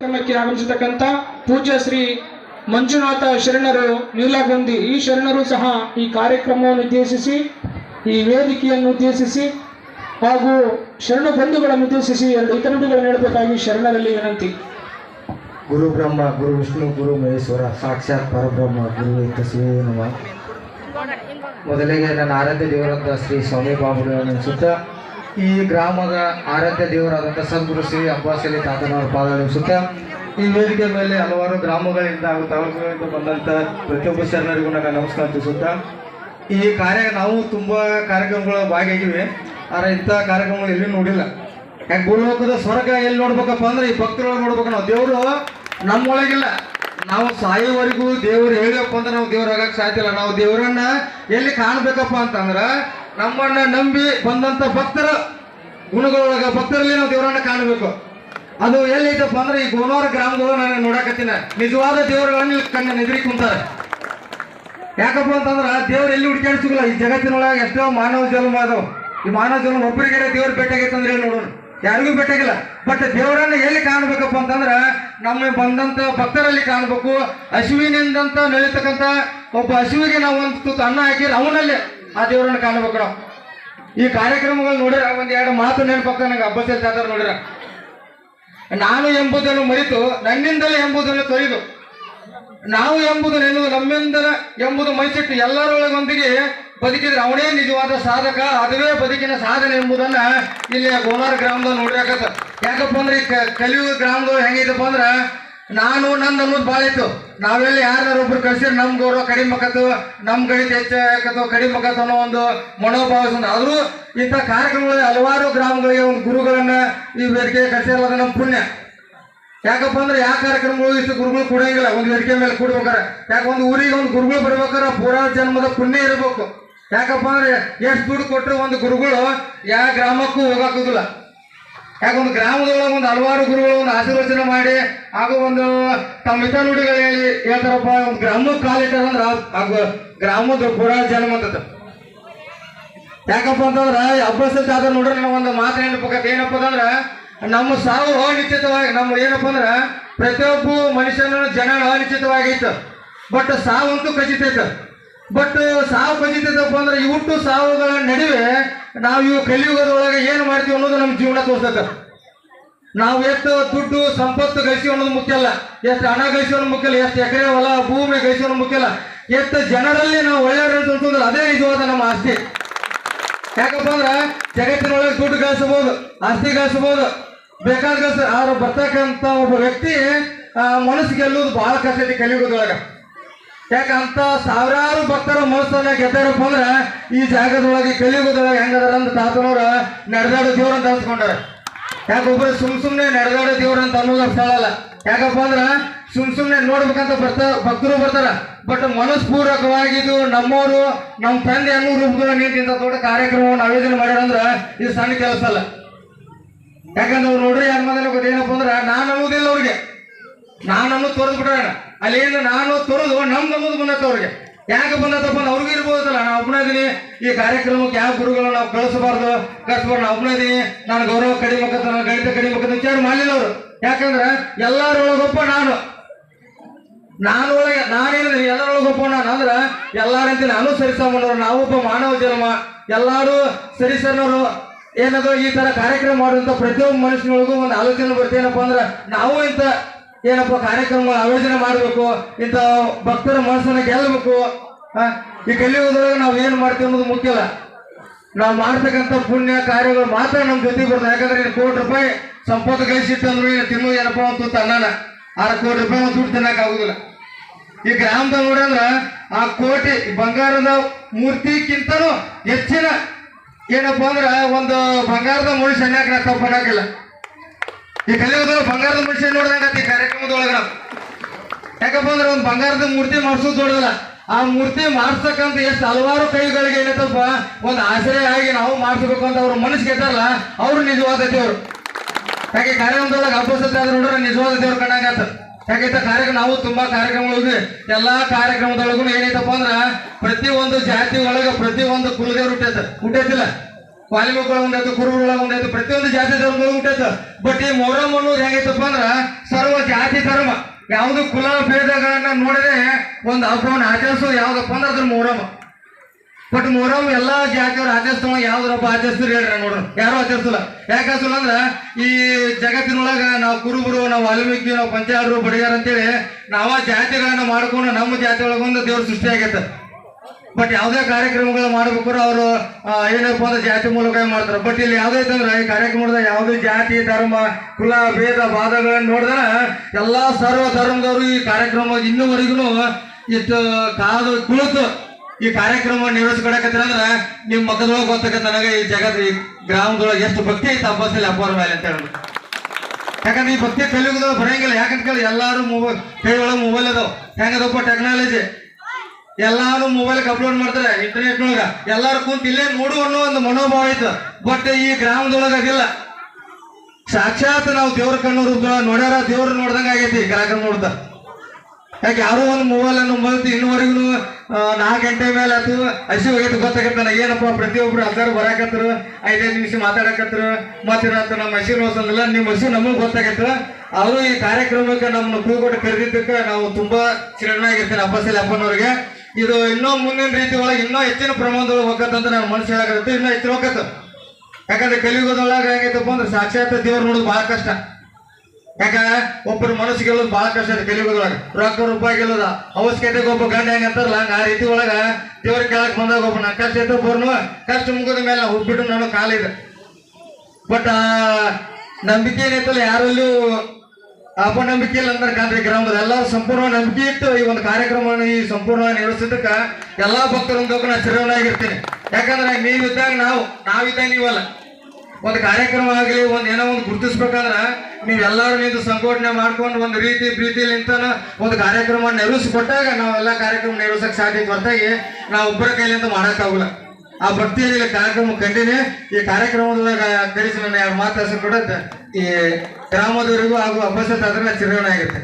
ಕಾರ್ಯಕ್ರಮಕ್ಕೆ ಆಗಮಿಸತಕ್ಕಂಥ ಪೂಜ್ಯ ಶ್ರೀ ಮಂಜುನಾಥ ಶರಣರು ನೀಲಗುಂದಿ ಈ ಶರಣರು ಸಹ ಈ ಕಾರ್ಯಕ್ರಮವನ್ನು ಉದ್ದೇಶಿಸಿ, ಈ ವೇದಿಕೆಯನ್ನು ಉದ್ದೇಶಿಸಿ ಹಾಗೂ ಶರಣ ಬಂಧುಗಳನ್ನು ಉದ್ದೇಶಿಸಿ ಎರಡು ಇತರಗಳನ್ನು ಹೇಳಬೇಕಾಗಿ ಶರಣರಲ್ಲಿ ವಿನಂತಿ. ಗುರು ಬ್ರಹ್ಮ, ಗುರು ವಿಷ್ಣು, ಗುರು ಮಹೇಶ್ವರ, ಸಾಕ್ಷಾತ್ ಪರಬ್ರಹ್ಮ, ಗುರು ತಸ್ವೇ ಮೊದಲಿಗೆ ನನ್ನ ಆರಾಧ್ಯ ದೇವರಂತ ಶ್ರೀ ಸ್ವಾಮಿ ಬಾಬುಗಳನ್ನು ಸುತ್ತ ಈ ಗ್ರಾಮದ ಆರಾಧ್ಯ ದೇವರಾದಂಥ ಸದ್ಗುರು ಶ್ರೀ ಅಬ್ಬಾಸಲಿ ತಾತನವರ ಪಾದಗಳನ್ನು ಸುತ್ತ ಈ ವೇದಿಕೆ ಮೇಲೆ ಹಲವಾರು ಗ್ರಾಮಗಳಿಂದ ಹಾಗೂ ತಾಲೂಕುಗಳಿಂದ ಬಂದಂಥ ಪ್ರತಿಯೊಬ್ಬ ಶರಣರಿಗೂ ನನ್ನ ನಮಸ್ಕಾರ ತಿಳಿಸುತ್ತಾ, ಈ ಕಾರ್ಯ ನಾವು ತುಂಬ ಕಾರ್ಯಕ್ರಮಗಳ ಭಾಗಿಯಾಗಿವೆ. ಆದರೆ ಇಂಥ ಕಾರ್ಯಕ್ರಮಗಳು ಎಲ್ಲಿ ನೋಡಿಲ್ಲ. ಯಾಕೆ ಭೂಲೋಕದ ಸ್ವರ್ಗ ಎಲ್ಲಿ ನೋಡ್ಬೇಕಪ್ಪ ಅಂದ್ರೆ ಈ ಭಕ್ತರೊಳಗೆ ನೋಡ್ಬೇಕು ನಾವು. ದೇವರು ನಮ್ಮೊಳಗಿಲ್ಲ. ನಾವು ಸಾಯೋವರೆಗೂ ದೇವರು ಹೇಳಪ್ಪ ಅಂದ್ರೆ ನಾವು ದೇವ್ರ ಆಗಕ್ಕೆ ಇಲ್ಲ. ನಾವು ದೇವರನ್ನ ಎಲ್ಲಿ ಕಾಣ್ಬೇಕಪ್ಪ ಅಂತಂದ್ರ ನಮ್ಮನ್ನ ನಂಬಿ ಬಂದಂತ ಭಕ್ತರ ಗುಣಗಳೊಳಗ ಭಕ್ತರಲ್ಲಿ ನಾವು ದೇವರನ್ನ ಕಾಣಬೇಕು. ಅದು ಎಲ್ಲೈತಪ್ಪ ಅಂದ್ರೆ ಈ ಗೋನೋರ ಗ್ರಾಮದೊಳಗೆ ನಾನು ನೋಡಕತ್ತೀನಿ. ನಿಜವಾದ ದೇವರುಗಳನ್ನ ಕಣ್ಣ ನೆದರಿ ಕುಂತಾರೆ. ಯಾಕಪ್ಪ ಅಂತಂದ್ರ ದೇವ್ರು ಎಲ್ಲಿ ಹುಡುಕಾಡಿ ಸಿಗಲ್ಲ ಈ ಜಗತ್ತಿನೊಳಗೆ ಎಷ್ಟೋ ಮಾನವ ಜನ್ಮ ಅದು ಈ ಮಾನವ ಜನ್ಮ ಒಬ್ಬರಿಗೆ ದೇವ್ರ ಭೇಟಿಯಾಗೈತೆ ಅಂದ್ರೆ ಹೇಳಿ ನೋಡೋಣ. ಯಾರಿಗೂ ಭೇಟಿಯಾಗಿಲ್ಲ. ಬಟ್ ದೇವರನ್ನ ಎಲ್ಲಿ ಕಾಣ್ಬೇಕಪ್ಪ ಅಂತಂದ್ರ ನಮ್ಮ ಬಂದಂತ ಭಕ್ತರಲ್ಲಿ ಕಾಣ್ಬೇಕು. ಹಸುವಿನಿಂದಂತ ನಳಿತಕ್ಕಂತ ಒಬ್ಬ ಹಸುವಿಗೆ ನಾವು ಒಂದು ತುತ್ತು ಅನ್ನ ಹಾಕಿದ್ರೆ ಅವನಲ್ಲಿ ಆ ದೇವರನ್ನ ಕಾಣಬೇಕು ನಾವು ಈ ಕಾರ್ಯಕ್ರಮಗಳು ನೋಡಿರ ಒಂದ್ ಎರಡು ಮಾತು ನೆನಪಾಗ್ತದೆ ನಂಗೆ ಹಬ್ಬ ಜಾತ್ರೆ ನೋಡಿರ ನಾನು ಎಂಬುದನ್ನು ಮರೆತು ನನ್ನಿಂದಲೇ ಎಂಬುದನ್ನು ತೊರೆದು, ನಾವು ಎಂಬುದು ನೆನೆದು ನಮ್ಮಿಂದ ಎಂಬುದು ಮೈಸಿಟ್ಟು ಎಲ್ಲರೊಳಗೊಂದಿಗೆ ಬದುಕಿದ್ರೆ ಅವನೇ ನಿಜವಾದ ಸಾಧಕ, ಅದುವೇ ಬದುಕಿನ ಸಾಧನೆ ಎಂಬುದನ್ನ ಇಲ್ಲಿ ಗೋಲಾರ ಗ್ರಾಮದಲ್ಲಿ ನೋಡ್ಯಾಕತ್ತ ಯಾಕಪ್ಪ? ಅಂದ್ರೆ ಈ ಕ- ಕಲಿಯುಗ ಗ್ರಾಮದೊಳಗೆ ಹೆಂಗೈತಪ್ಪ ಅಂದ್ರೆ ನಾನು ನಂದು ಅನ್ನೋದು ಭಾಳ ಇತ್ತು ನಾವೆಲ್ಲ ಒಬ್ರು ಕಳ್ಸಿದ್ರೆ ನಮ್ ಗೌರವ ಕಡಿಮೆ ಆಕತ್ತು ನಮ್ ಗಣಿತ ಹೆಚ್ಚಾಗತ್ತೋ ಕಡಿಮೆ ಆಕತ್ತು ಅನ್ನೋ ಒಂದು ಮನೋಭಾವ ಆದ್ರೂ ಇಂಥ ಕಾರ್ಯಕ್ರಮಗಳು ಹಲವಾರು ಗ್ರಾಮಗಳಿಗೆ ಒಂದು ಗುರುಗಳನ್ನ ಈ ವೇದಿಕೆ ಕಳ್ಸಿರೋದು ನಮ್ಮ ಪುಣ್ಯ. ಯಾಕಪ್ಪ ಅಂದ್ರೆ ಯಾವ ಕಾರ್ಯಕ್ರಮಗಳು ಇಷ್ಟು ಗುರುಗಳು ಕೊಡಂಗಿಲ್ಲ. ಒಂದು ವೇದಿಕೆ ಮೇಲೆ ಕೂಡ್ಬೇಕಾರೆ ಯಾಕೆ ಒಂದು ಊರಿಗೆ ಒಂದು ಗುರುಗಳು ಬರ್ಬೇಕಾರೆ ಪೂರಾ ಜನ್ಮದ ಪುಣ್ಯ ಇರಬೇಕು. ಯಾಕಪ್ಪ ಅಂದ್ರೆ ಎಷ್ಟು ದುಡ್ಡು ಕೊಟ್ಟರು ಒಂದು ಗುರುಗಳು ಯಾವ ಗ್ರಾಮಕ್ಕೂ ಹೋಗಾಕೋದಿಲ್ಲ ಯಾಕೆ ಒಂದು ಗ್ರಾಮದೊಳಗೆ ಒಂದು ಹಲವಾರು ಗುರುಗಳು ಒಂದು ಆಶೀರ್ವಚನ ಮಾಡಿ, ಹಾಗೂ ಒಂದು ತಮ್ಮ ಹಿತ ನುಡಿಗಳು ಹೇಳಿ ಹೇಳ್ತಾರಪ್ಪ, ಒಂದು ಗ್ರಾಮಕ್ಕೆ ಕಾಲಿಟ್ಟಾರಂದ್ರೆ ಅಂದ್ರೆ ಗ್ರಾಮದ ಪುರಾಣ ಜನ್ಮ ಅಂತ ಯಾಕಪ್ಪ ಅಂತಂದ್ರೆ ಅಭ್ಯಾಸ ಆದ್ರೆ ನೋಡ್ರಿ, ನಾವು ಒಂದು ಮಾತು ನೆನಪಕ್ಕ ಏನಪ್ಪ ಅಂತಂದ್ರೆ, ನಮ್ಮ ಸಾವು ಅನಿಶ್ಚಿತವಾಗಿ ನಮ್ಮ ಏನಪ್ಪ ಅಂದ್ರೆ, ಪ್ರತಿಯೊಬ್ಬ ಮನುಷ್ಯನ ಜನ ಅನಿಶ್ಚಿತವಾಗಿತ್ತು ಬಟ್ ಸಾವಂತೂ ಖಚಿತ ಬಟ್ ಸಾವು ಬಂದಿದ್ದಪ್ಪ ಅಂದ್ರೆ ಈ ಹುಟ್ಟು ಸಾವುಗಳ ನಡುವೆ ನಾವು ಇವು ಕಲಿಯುಗದೊಳಗೆ ಏನು ಮಾಡ್ತೀವಿ ಅನ್ನೋದು ನಮ್ಮ ಜೀವನ ತೋರ್ಸತ್ತ. ನಾವು ಎಷ್ಟು ದುಡ್ಡು, ಸಂಪತ್ತು ಗಳಿಸಿ ಅನ್ನೋದು ಮುಖ್ಯ ಅಲ್ಲ. ಎಷ್ಟು ಹಣ ಗಳಿಸಿ ಅನ್ನೋದು ಮುಖ್ಯ ಅಲ್ಲ. ಎಷ್ಟು ಎಕರೆ ಹೊಲ, ಭೂಮಿ ಗಳಿಸಿ ಅನ್ನೋದು ಮುಖ್ಯ ಅಲ್ಲ. ಎಷ್ಟು ಜನರಲ್ಲಿ ನಾವು ಒಳ್ಳೆಯವರು ಅದೇ ನಿಜವಾದ ನಮ್ಮ ಆಸ್ತಿ. ಯಾಕಪ್ಪ ಅಂದ್ರೆ ಜಗತ್ತಿನೊಳಗೆ ದುಡ್ಡು ಗಳಿಸಬಹುದು, ಆಸ್ತಿ ಗಳಿಸಬಹುದು. ಬೇಕಾದ ಗಳಿಸ ಬರ್ತಕ್ಕಂಥ ಒಬ್ಬ ವ್ಯಕ್ತಿ ಮನಸ್ಸು ಗೆಲ್ಲುವುದು ಬಹಳ ಕಷ್ಟ ಐತಿ ಕಲಿಯುಗದೊಳಗ. ಯಾಕಂತ ಸಾವಿರಾರು ಭಕ್ತರು ಮನಸ್ಸನ್ನ ಗೆದ್ದಾರಪ್ಪ ಅಂದ್ರೆ ಈ ಜಾಗದೊಳಗೆ, ಕಲಿಯುಗದೊಳಗೆ ಹೆಂಗದಾರ ಅಂತ ತಾತನವ್ರ ನಡೆದಾಡೋ ದೇವ್ರ ಅಂತ ಅನ್ಸ್ಕೊಂಡಾರ. ಯಾಕೊಬ್ರು ಸುಮ್ ಸುಮ್ನೆ ನಡೆದಾಡೋ ದೇವ್ರ ಅಂತ ಅನ್ನೋದು ಸ್ಥಳ ಅಲ್ಲ ಯಾಕಪ್ಪ ಅಂದ್ರ ಸುಮ್ ಸುಮ್ನೆ ನೋಡ್ಬೇಕಂತ ಬರ್ತಾರ ಭಕ್ತರು ಬರ್ತಾರ. ಬಟ್ ಮನಸ್ಪೂರ್ವಕವಾಗಿದ್ದು ನಮ್ಮವರು ನಮ್ಮ ತಂದೆ ಅನ್ನೋ ರೂಪದಲ್ಲಿ ನಿಂತ ದೊಡ್ಡ ಕಾರ್ಯಕ್ರಮವನ್ನು ಆಯೋಜನೆ ಮಾಡ್ಯಾರ ಅಂದ್ರ ಇದು ಸಣ್ಣ ಕೆಲಸ ಅಲ್ಲ. ಯಾಕಂದ್ರೆ ಅವ್ರು ನೋಡ್ರಿ ಯಾರ ಮನೇಲಿ ಗೊತ್ತೇನಪ್ಪ ಅಂದ್ರ ನಾನು ಅನ್ನೋದಿಲ್ಲ ಅವ್ರಿಗೆ. ನಾನು ಅನ್ನೋದು ತೋರಿದ್ ಅಲ್ಲೇನು ನಾನು ತೊರೆದು ನಮ್ದು ಮುಂದೆ ಬಂದತ್ತ ಅವ್ರಿಗೆ. ಯಾಕೆ ಬಂದತ್ತಪ್ಪ ಅವ್ರಿಗೆ ಇರ್ಬೋದಲ್ಲ. ನಾನು ಒಬ್ಬನೇ ಇದೀನಿ ಈ ಕಾರ್ಯಕ್ರಮಕ್ಕೆ ಯಾವ ಗುರುಗಳು ನಾವು ಕಳಿಸಬಾರ್ದು? ಕಳಿಸ್ಬಾರ್ದು ನಾನು ಒಬ್ಬನೇ ಇದೀನಿ ನಾನು ಗೌರವ ಕಡಿಮೆ ನಾನು ಗಣಿತ ಕಡಿಮೆ ಆಕತ್ತ ವಿಚಾರ ಮಾಡಲಿಲ್ಲ ಅವರು. ಯಾಕಂದ್ರೆ ಎಲ್ಲರೊಳಗೊಬ್ಬ ನಾನು. ನಾನು ಒಳಗೆ ನಾನೇನಿದ್ದೀನಿ ಎಲ್ಲರೊಳಗೊಬ್ಬ ನಾನು. ಅಂದ್ರೆ ಎಲ್ಲರಂತೆ ನಾನು ನಾವೊಬ್ಬ ಮಾನವ ಜನ್ಮ. ಎಲ್ಲರೂ ಸರಿಸನವರು ಏನದು ಈ ತರ ಕಾರ್ಯಕ್ರಮ ಮಾಡುವಂತ ಪ್ರತಿಯೊಬ್ಬ ಮನುಷ್ಯನೊಳಗೂ ಒಂದು ಆಲೋಚನೆ ಬರ್ತೇನಪ್ಪ ಅಂದ್ರೆ ನಾವು ಇಂಥ ಏನಪ್ಪ ಕಾರ್ಯಕ್ರಮ ಆಯೋಜನೆ ಮಾಡಬೇಕು, ಇಂಥ ಭಕ್ತರ ಮನಸ್ಸನ್ನ ಗೆಲ್ಲಬೇಕು ಈ ಕಲಿಯುಗದೊಳಗೆ ನಾವು ಏನು ಮಾಡ್ತೀವಿ ಅನ್ನೋದು ಮುಖ್ಯ ಅಲ್ಲ. ನಾವು ಮಾಡ್ತಕ್ಕಂಥ ಪುಣ್ಯ ಕಾರ್ಯಗಳು ಮಾತ್ರ ನಮ್ಮ ಜೊತೆ ಬರ್ತದೆ ಯಾಕಂದ್ರೆ ನೀನು ಕೋಟಿ ರೂಪಾಯಿ ಸಂಪತ್ತು ಗಳಿಸಿಟ್ಟಂದ್ರೆ ನೀನು ತಿನ್ನು, ಏನಪ್ಪ ಅಂತ ಅನ್ನನ ಆರು ಕೋಟಿ ರೂಪಾಯಿ ದುಡ್ಡು ತಿನ್ನಕ್ ಆಗುದಿಲ್ಲ. ಈ ಗ್ರಾಮದಾಗ ನೋಡಂದ್ರ ಆ ಕೋಟಿ ಬಂಗಾರದ ಮೂರ್ತಿಕ್ಕಿಂತನೂ ಹೆಚ್ಚಿನ ಏನಪ್ಪ ಅಂದ್ರೆ ಒಂದು ಬಂಗಾರದ ಮನುಷ್ಯ ಅನ್ಯಾಕ ನಾ ತಪ್ಪು ಅನ್ನಕ್ಕಿಲ್ಲ ಈ ಕಲಿಯುಗದೊಳಗೆ ಬಂಗಾರದ ಮನುಷ್ಯ ಈ ಕಾರ್ಯಕ್ರಮದೊಳಗ. ಯಾಕಪ್ಪ ಅಂದ್ರೆ ಒಂದು ಬಂಗಾರದ ಮೂರ್ತಿ ಮಾಡಿಸೋದು ದೊಡ್ಡದಲ್ಲ. ಆ ಮೂರ್ತಿ ಮಾಡಿಸ್ತಕ್ಕಂತ ಎಷ್ಟು ಹಲವಾರು ಕೈಗಳಿಗೆ ಏನೈತಪ್ಪ, ಒಂದು ಆಶ್ರಯ ಆಗಿ ನಾವು ಮಾಡಿಸ್ಬೇಕು ಅಂತ ಅವ್ರ ಮನಸ್ಸು ಗೆದ್ದಾರಲ್ಲ ಅವ್ರು ನಿಜವಾದ ದೇವ್ರು. ಯಾಕೆ ಕಾರ್ಯಕ್ರಮದೊಳಗೆ ಅಭ್ಯಾಸ ಆದ್ರೆ ನೋಡ್ರೆ, ನಿಜವಾದ ದೇವ್ರ ಕಣ್ಣಾಗತ್ತ ಯಾಕೈತ ಕಾರ್ಯಕ್ರಮ, ನಾವು ತುಂಬಾ ಕಾರ್ಯಕ್ರಮಗಳಿದ್ವಿ ಎಲ್ಲಾ ಕಾರ್ಯಕ್ರಮದೊಳಗೂ ಏನೈತಪ್ಪ ಅಂದ್ರ ಪ್ರತಿ ಒಂದು ಜಾತಿ ಒಳಗ ಪ್ರತಿ ಒಂದು ಕುಲದೇವ್ರು ಹುಟ್ಟೈತ ಹುಟ್ಟೈತಿಲ್ಲ ವಾಲ್ಮೀಕಿ ಒಂದಾಯ್ತು ಕುರುಗಳ ಉಂಟಾಯ್ತು ಪ್ರತಿಯೊಂದು ಜಾತಿ ಧರ್ಮಗಳು ಉಂಟಾಯ್ತು ಬಟ್ ಈ ಮೊಹರಂ ಅನ್ನೋದು ಹೆಂಗೈತಪ್ಪ ಅಂದ್ರ ಸರ್ವ ಜಾತಿ ಧರ್ಮ. ಯಾವುದು ಕುಲ ಭೇದಗಳನ್ನ ನೋಡದೆ ಒಂದು ಹಬ್ಬವನ್ನು ಆಚರಿಸೋದು ಯಾವ್ದಪ್ಪ ಅಂದ್ರೆ ಅದ್ರ ಮೊಹರಂ ಬಟ್ ಮೊಹರಂ ಎಲ್ಲಾ ಜಾತಿಯವ್ರು ಆಚರಿಸ್ತಾವ ಯಾವ್ದ್ರ ಹಬ್ಬ ಆಚರಿಸ್ತೀರಿ ಹೇಳ್ರಿ ನೋಡ್ರಿ. ಯಾರು ಆಚರಿಸಲ್ಲ. ಯಾಕೆ ಆಚರಿಸಲ್ಲ ಅಂದ್ರ ಈ ಜಗತ್ತಿನೊಳಗ ನಾವು ಕುರುಬರು, ನಾವು ವಾಲ್ಮೀಕಿ ನಾವು ಪಂಚಾಯರು ಬಡಿಗಾರ ಅಂತೇಳಿ ನಾವ ಜಾತಿಗಳನ್ನ ಮಾಡ್ಕೊಂಡು ನಮ್ಮ ಜಾತಿ ಒಳಗೊಂದು ದೇವ್ರ ಸೃಷ್ಟಿ ಆಗೈತೆ. ಬಟ್ ಯಾವುದೇ ಕಾರ್ಯಕ್ರಮಗಳು ಮಾಡ್ಬೇಕಾದ್ರೆ ಅವರು ಏನಪ್ಪ ಅಂದ್ರೆ ಜಾತಿ ಮೂಲಕ ಮಾಡ್ತಾರೆ. ಬಟ್ ಇಲ್ಲಿ ಯಾವುದೇ ಅಂದ್ರೆ ಈ ಕಾರ್ಯಕ್ರಮದ ಯಾವುದೇ ಜಾತಿ, ಧರ್ಮ, ಕುಲ, ಭೇದ, ಬಾಧಗಳನ್ನ ನೋಡಿದ್ರೆ ಎಲ್ಲಾ ಸರ್ವ ಧರ್ಮದವರು ಈ ಕಾರ್ಯಕ್ರಮ ಇನ್ನೂವರೆಗೂ ಇಷ್ಟು ಕಾದು ಕುಳಿತು ಈ ಕಾರ್ಯಕ್ರಮ ನಿರ್ವಹಿಸ್ಕೊಡಕತ್ತಿರ ಅಂದ್ರೆ ನಿಮ್ ಮಕ್ಕದೊಳಗೆ ಗೊತ್ತಾಗತ್ತೆ ನನಗೆ ಈ ಜಗತ್ ಈ ಗ್ರಾಮದೊಳಗೆ ಎಷ್ಟು ಭಕ್ತಿ ಐತೆ ಹಬ್ಬಸಲ್ಲಿ ಅಪ್ಪರ ಮೇಲೆ ಅಂತ ಹೇಳಿ ಯಾಕಂದ್ರೆ ಈ ಭಕ್ತಿ ಕಲಿಯುಗದೊಳಗೆ ಬರಂಗಿಲ್ಲ. ಯಾಕಂತ ಕೇಳಿ ಎಲ್ಲಾರು ಮೊಬೈಲ್ ಕೈ ಒಳಗೆ ಮೊಬೈಲ್ ಅದಾವ. ಹೆಂಗದಪ್ಪ? ಟೆಕ್ನಾಲಜಿ ಎಲ್ಲಾರು ಮೊಬೈಲ್ ಅಪ್ಲೋಡ್ ಮಾಡ್ತಾರೆ ಇಂಟರ್ನೆಟ್ ಒಳಗ ಎಲ್ಲಾರು ಕುಂತ ಇಲ್ಲೇ ನೋಡು ಅನ್ನೋ ಒಂದು ಮನೋಭಾವ ಐತ ಬಟ್ ಈ ಗ್ರಾಮದೊಳಗ ಅದಿಲ್ಲ ಸಾಕ್ಷಾತ್ ನಾವು ದೇವ್ರ ಕಣ್ಣು ನೋಡ್ಯಾರ, ದೇವ್ರ ನೋಡ್ದಂಗ ಆಗೈತಿ ಗ್ರಾಹಕ ನೋಡ್ದ. ಯಾಕೆ ಯಾರೋ ಒಂದು ಮೊಬೈಲ್ ಅನ್ನು ಬಂತು ಇನ್ನುವರೆಗೂ ನಾಲ್ಕು ಗಂಟೆ ಮೇಲೆ ಆತು, ಹಸಿ ಹೋಗೈತೆ ಗೊತ್ತಾಗತ್ತ ಏನಪ್ಪ, ಪ್ರತಿಯೊಬ್ರು ಎಲ್ಲರೂ ಬರಾಕತ್ರು, ಐದೈದು ನಿಮಿಷ ಮಾತಾಡಕತ್ರು ಮತ್ತೇನಾಯ್ತು ನಮ್ಮ ಹಸಿರು ಹೋಸಂದಿಲ್ಲ ನಿಮ್ಮ ಹಸಿ ನಮಗೆ ಗೊತ್ತಾಗತ್ತ ಅವರು ಈ ಕಾರ್ಯಕ್ರಮಕ್ಕೆ ನಮ್ಮನ್ನು ಕೂಗೊಟ್ಟು ಕರೆದಿದ್ದಕ್ಕೆ ನಾವು ತುಂಬಾ ಚಿರಣಾಗಿರ್ತೀನಿ ಅಪ್ಪಸಲಿ ಅಪ್ಪನವ್ರಿಗೆ. ಇದು ಇನ್ನೂ ಮುಂದಿನ ರೀತಿ ಒಳಗೆ ಇನ್ನೂ ಹೆಚ್ಚಿನ ಪ್ರಮಾಣದೊಳಗೆ ಹೋಗತ್ತಂತ ನಾನು ಮನಸ್ಸು ಹೇಳಕತ್ತೆ ಇನ್ನೂ ಹೆಚ್ಚಿನ ಹೋಗತ್ತ ಯಾಕಂದ್ರೆ ಕಲಿಯುಗದೊಳಗೆ ಹೆಂಗೈತಪ್ಪ ಅಂದ್ರೆ ಸಾಕ್ಷಾತ್ ದೇವ್ರು ನೋಡೋದು ಬಹಳ ಕಷ್ಟ. ಯಾಕ? ಒಬ್ಬರು ಮನಸ್ಸು ಗೆಲ್ಲೋದು ಬಹಳ ಕಷ್ಟ ಇದೆ ಕಲಿಯುಗದೊಳಗೆ. ರೊಕ್ಕ ರೂಪಾಯಿ ಗೆಲ್ಲೋದ ಅವಶ್ಯಕತೆಗೆ ಒಬ್ಬ ಗಂಡ ಹೆಂಗ ಅಂತಾರಲ್ಲ, ಹಂಗ ಆ ರೀತಿ ಒಳಗೆ ದೇವ್ರ ಕೆಳಗೆ ಬಂದಾಗ ಒಬ್ಬ ನಾ ಕಷ್ಟ ಐತೆ ಕಷ್ಟ ಮುಗಿದ ಮೇಲೆ ನಾವು ಹೋಗ್ಬಿಟ್ಟು ನಾನು ಕಾಲಿದೆ. ಬಟ್ ನಂಬಿಕೆ ಏನೈತಲ್ಲ ಯಾರಲ್ಲೂ ಇಲ್ಲ ಅಂದ್ರೆ ಕಾಂತ್ರಿ ಗ್ರಾಮದ ಎಲ್ಲರೂ ಸಂಪೂರ್ಣ ನಂಬಿಕೆ ಇಟ್ಟು ಈ ಒಂದು ಕಾರ್ಯಕ್ರಮವನ್ನು ಈ ಸಂಪೂರ್ಣ ನಿರ್ವಹಿಸಿದ್ದಕ್ಕ ಎಲ್ಲಾ ಭಕ್ತರೊಂದಕ್ಕೆ ನಾ ಚಿರವನಾಗಿರ್ತೀನಿ ಯಾಕಂದ್ರೆ ನೀವಿದ್ದಾಗ ನಾವು ನಾವಿದ್ದಾಗ ನೀವಲ್ಲ. ಒಂದು ಕಾರ್ಯಕ್ರಮ ಆಗಲಿ, ಒಂದು ಏನೋ ಒಂದು ಗುರುತಿಸ್ಬೇಕಂದ್ರ ನೀವೆಲ್ಲರೂ ನಿಂತು ಸಂಘಟನೆ ಮಾಡ್ಕೊಂಡು ಒಂದು ರೀತಿ ಪ್ರೀತಿಯಲ್ಲಿ ನಿಂತಾನ ಒಂದು ಕಾರ್ಯಕ್ರಮ ನೆರವೇರಿಸಿಕೊಟ್ಟಾಗ ನಾವೆಲ್ಲ ಕಾರ್ಯಕ್ರಮ ನೆರವೇರ್ಸಕ್ ಸಾಧ್ಯ ಹೊರತಾಗಿ ನಾವು ಒಬ್ಬರ ಕೈಲಿಂದ ಮಾಡೋಕ್ಕಾಗಲ್ಲ. ಆ ಭಕ್ತಿಯಲ್ಲಿ ಕಾರ್ಯಕ್ರಮ ಕಂಡಿನಿ. ಈ ಕಾರ್ಯಕ್ರಮದಾಗ ಕರೆಸಿ ನನ್ನ ಎರಡು ಮಾತಾಡ್ಸ ಕೂಡ ಈ ಗ್ರಾಮದವರಿಗೂ ಹಾಗೂ ಅಭ್ಯಾಸ ಅದ್ರ ಚಿರವಣೆ ಆಗುತ್ತೆ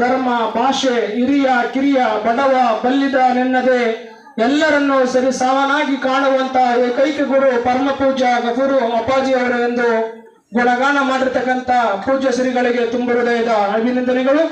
ಧರ್ಮ, ಭಾಷೆ, ಹಿರಿಯ, ಕಿರಿಯ, ಬಡವ, ಬಲ್ಲಿದ ನೆನ್ನದೆ ಎಲ್ಲರನ್ನೂ ಸರಿ ಸಾವನಾಗಿ ಕಾಣುವಂತ ಏಕೈಕ ಗುರು ಪರಮ ಪೂಜ್ಯ ಅಪ್ಪಾಜಿ ಅಪ್ಪಾಜಿಯವರು ಎಂದು ಗುಣಗಾನ ಮಾಡಿರ್ತಕ್ಕಂಥ ಪೂಜ್ಯ ಶ್ರೀಗಳಿಗೆ ತುಂಬ ಹೃದಯದ ಅಭಿನಂದನೆಗಳು.